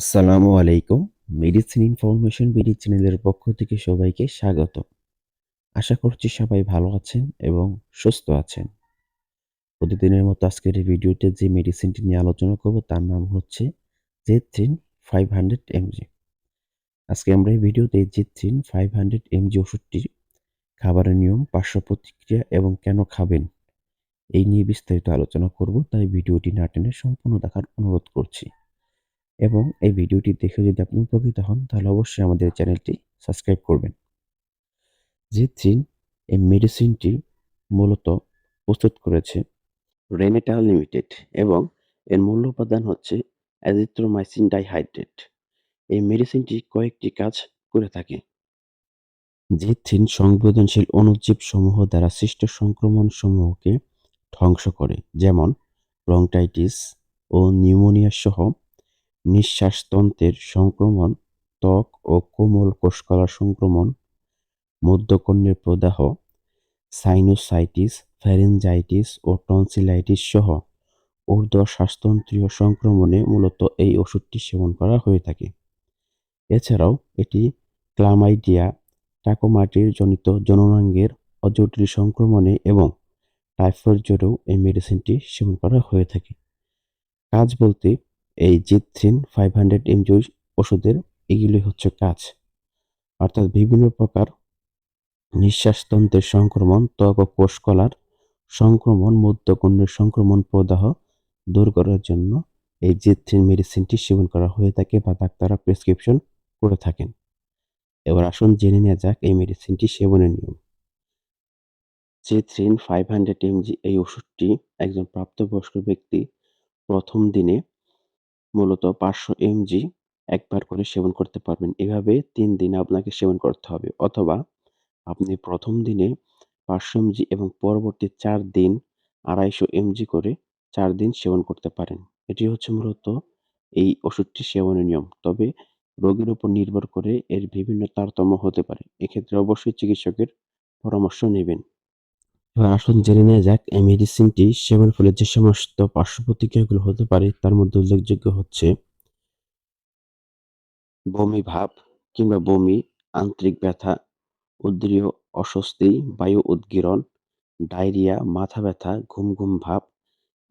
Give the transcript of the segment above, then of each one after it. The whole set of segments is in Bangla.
আসসালামু আলাইকুম। মেডিসিন ইনফরমেশন বিডি চ্যানেলের পক্ষ থেকে সবাইকে স্বাগত। আশা করছি সবাই ভালো আছেন এবং সুস্থ আছেন। প্রতিদিনের মতো আজকের এই ভিডিওতে যে মেডিসিনটি নিয়ে আলোচনা করব, তার নাম হচ্ছে জেথ্রিন ফাইভ হান্ড্রেড এমজি আজকে আমরা এই ভিডিওতে জেথ্রিন ফাইভ হান্ড্রেড এমজি ওষুধটির খাবারের নিয়ম, পার্শ্ব প্রতিক্রিয়া এবং কেন খাবেন এই নিয়ে বিস্তারিত আলোচনা করব, তাই ভিডিওটি না টেনে সম্পূর্ণ দেখার অনুরোধ করছি। এবং এই ভিডিওটি দেখে যদি আপনি উপকৃত হন, তাহলে অবশ্যই আমাদের চ্যানেলটি সাবস্ক্রাইব করবেন। জিথ্রিন এই মেডিসিনটি মূলত প্রস্তুত করেছে রেনেটা লিমিটেড এবং এর মূল উপাদান হচ্ছে অ্যাজিথ্রোমাইসিন ডাইহাইড্রেট এই মেডিসিনটি কয়েকটি কাজ করে থাকে। জিথ্রিন সংবেদনশীল অণুজীব সমূহ দ্বারা সৃষ্ট সংক্রমণ সমূহকে ধ্বংস করে, যেমন ব্রংটাইটিস ও নিউমোনিয়া সহ নিঃশ্বাসতন্ত্রের সংক্রমণ, ত্বক ও কোমল কোষকলা সংক্রমণ, মধ্যকর্ণের প্রদাহ, সাইনোসাইটিস, ফ্যারেঞ্জাইটিস ও টনসিলাইটিস সহ ঊর্ধ্ব-শ্বাসতন্ত্রীয় সংক্রমণে মূলত এই ওষুধটি সেবন করা হয়ে থাকে। এছাড়াও এটি ক্লামাইডিয়া, টাকোমাটির জনিত জননাঙ্গের অজটিল সংক্রমণে এবং টাইফয়েড জ্বরেও এই মেডিসিনটি সেবন করা হয়ে থাকে। কাজ বলতে এই জিথ্রিন ফাইভ হান্ড্রেড এমজি ওষুধের এগুলি হচ্ছে কাজ। অর্থাৎ বিভিন্ন প্রকার নিঃশ্বাসতন্ত্রের সংক্রমণ, ত্বক ও কোষকলার সংক্রমণ মধ্যকর্ণের সংক্রমণ প্রদাহ দূর করার জন্য এই জিথ্রিন মেডিসিনটি সেবন করা হয়ে থাকে বা ডাক্তাররা প্রেসক্রিপশন করে থাকেন। এবার আসুন জেনে নেওয়া যাক এই মেডিসিনটি সেবনের নিয়ম। জিথ্রিন ফাইভ হান্ড্রেড এমজি এই ওষুধটি একজন প্রাপ্তবয়স্ক ব্যক্তি প্রথম দিনে মূলত পাঁচশো এমজি একবার করে সেবন করতে পারবেন। এভাবে তিন দিন আপনাকে সেবন করতে হবে। অথবা আপনি প্রথম দিনে পাঁচশো এমজি এবং পরবর্তী চার দিন আড়াইশো এমজি করে চার দিন সেবন করতে পারেন। এটি হচ্ছে মূলত এই ওষুধটি সেবনের নিয়ম। তবে রোগীর উপর নির্ভর করে এর বিভিন্ন তারতম্য হতে পারে। এক্ষেত্রে অবশ্যই চিকিৎসকের পরামর্শ নেবেন। এবার আসুন জেনে নেওয়া যাক, এই মেডিসিনটি সেবনের ফলে যে সমস্ত পার্শ্ব প্রতিক্রিয়াগুলো হতে পারে, তার মধ্যে উল্লেখযোগ্য হচ্ছে বমি ভাব কিংবা বমি, আন্তরিক ব্যথা উদ্রীয় অস্বস্তি, বায়ু উদ্গীরণ, ডায়রিয়া, মাথা ব্যথা ঘুম ঘুম ভাব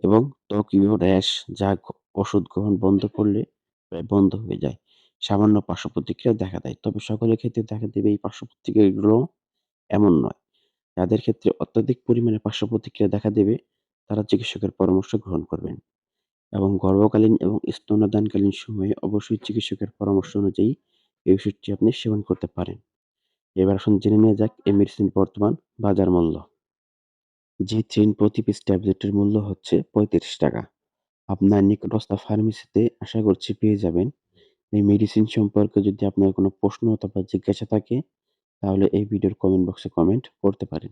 এবং ত্বকীয় র্যাশ যা ওষুধ গ্রহণ বন্ধ করলে প্রায় বন্ধ হয়ে যায়। সামান্য পার্শ্ব প্রতিক্রিয়া দেখা দেয়, তবে সকলের ক্ষেত্রে দেখা দেবে এই পার্শ্ব প্রতিক্রিয়াগুলো এমন নয়। যাদের ক্ষেত্রে অত্যধিক পরিমাণে পার্শ্ব প্রতিক্রিয়া দেখা দেবে, তারা চিকিৎসকের পরামর্শ গ্রহণ করবেন এবং গর্ভকালীন এবং স্তন্যদানকালীন সময়ে অবশ্যই চিকিৎসকের পরামর্শ অনুযায়ী এই ওষুধটি আপনি সেবন করতে পারেন। এবার আসুন জেনে নেওয়া যাক এই মেডিসিন বর্তমান বাজার মূল্য। জি থ্রিন প্রতি পিস ট্যাবলেটের মূল্য হচ্ছে পঁয়ত্রিশ টাকা। আপনার নিকটস্থ ফার্মেসিতে আশা করছি পেয়ে যাবেন। এই মেডিসিন সম্পর্কে যদি আপনার কোনো প্রশ্ন অথবা জিজ্ঞাসা থাকে তাহলে এই ভিডিওর কমেন্ট বক্সে কমেন্ট করতে পারেন।